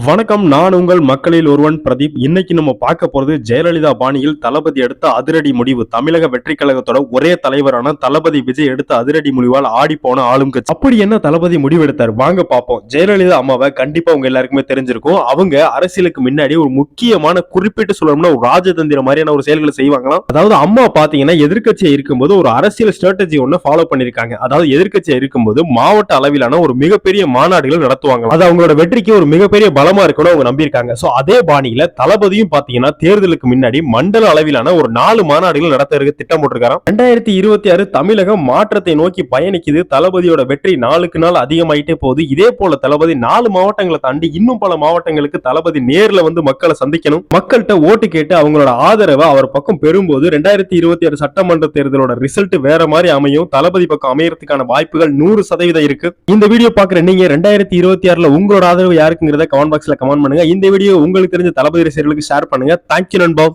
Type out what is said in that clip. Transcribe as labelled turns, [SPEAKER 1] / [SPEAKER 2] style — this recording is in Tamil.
[SPEAKER 1] வணக்கம் நான் உங்கள் மக்களில் ஒருவன் பிரதீப். இன்னைக்கு நம்ம பார்க்க போறது ஜெயலலிதா பாணியில் தளபதி எடுத்த அதிரடி முடிவு. தமிழக வெற்றி கழகத்தோட ஒரே தலைவரான தளபதி விஜய் எடுத்த அதிரடி முடிவால் ஆடி போன ஆளும் கட்சி. அப்படி என்ன தளபதி முடிவெடுத்தார் வாங்க பார்ப்போம். ஜெயலலிதா அம்மாவை கண்டிப்பா உங்க எல்லாருக்குமே தெரிஞ்சிருக்கும். அவங்க அரசியலுக்கு முன்னாடி ஒரு முக்கியமான குறிப்பிட்டு சொல்லணும்னா ஒரு ராஜதந்திர மாதிரியான ஒரு செயல்களை செய்வாங்களாம். அதாவது அம்மா பாத்தீங்கன்னா எதிர்க்கட்சியா இருக்கும்போது ஒரு அரசியல் ஸ்ட்ராட்டஜி ஒண்ணு ஃபாலோ பண்ணிருக்காங்க அதாவது எதிர்க்கட்சியா இருக்கும்போது மாவட்ட அளவிலான ஒரு மிகப்பெரிய மாநாடுகள் நடத்துவாங்க அது அவங்களோட வெற்றிக்கு ஒரு மிகப்பெரிய பலமா இருக்கணும் அவங்க நம்பியிருக்காங்க. ஸோ அதே பாணியில தளபதியும் பாத்தீங்கன்னா தேர்தலுக்கு முன்னாடி மண்டல அளவிலான ஒரு நாலு மாநாடுகள் நடத்துறதுக்கு திட்டம் போட்டிருக்காராம். ரெண்டாயிரத்தி இருபத்தி ஆறு தமிழகம் மாற்றத்தை நோக்கி பயணிக்குது. தளபதியோட வெற்றி நாளுக்கு நாள் அதிகமாயிட்டே போகுது. இதே போல தளபதி நாலு மாவட்டங்களை தாண்டி இன்னும் பல மாவட்டங்களுக்கு தளபதி நேர்ல வந்து மக்களை சந்திக்கணும். மக்கள்கிட்ட ஓட்டு கேட்டு அவங்களோட ஆதரவை அவர் பக்கம் பெறும்போது ரெண்டாயிரத்தி இருபத்தி ஆறு சட்டமன்ற தேர்தலோட ரிசல்ட் வேற மாதிரி அமையும். தளபதி பக்கம் அமையறதுக்கான வாய்ப்புகள் நூறு சதவீதம் இருக்கு. இந்த வீடியோ பாக்குற நீங்க ரெண்டாயிரத்தி இருபத்தி ஆறுல உங்களோட ஆதரவு யாருக்குங்கிறத கமெண்ட் பாக்ஸ்ல கமெண்ட் பண்ணுங்க. இந்த வீடியோ உங்களுக்கு தெரிஞ்ச தளபதி ரசிகர்களுக்கு ஷேர் பண்ணுங்க. தேங்க்யூ நண்பா.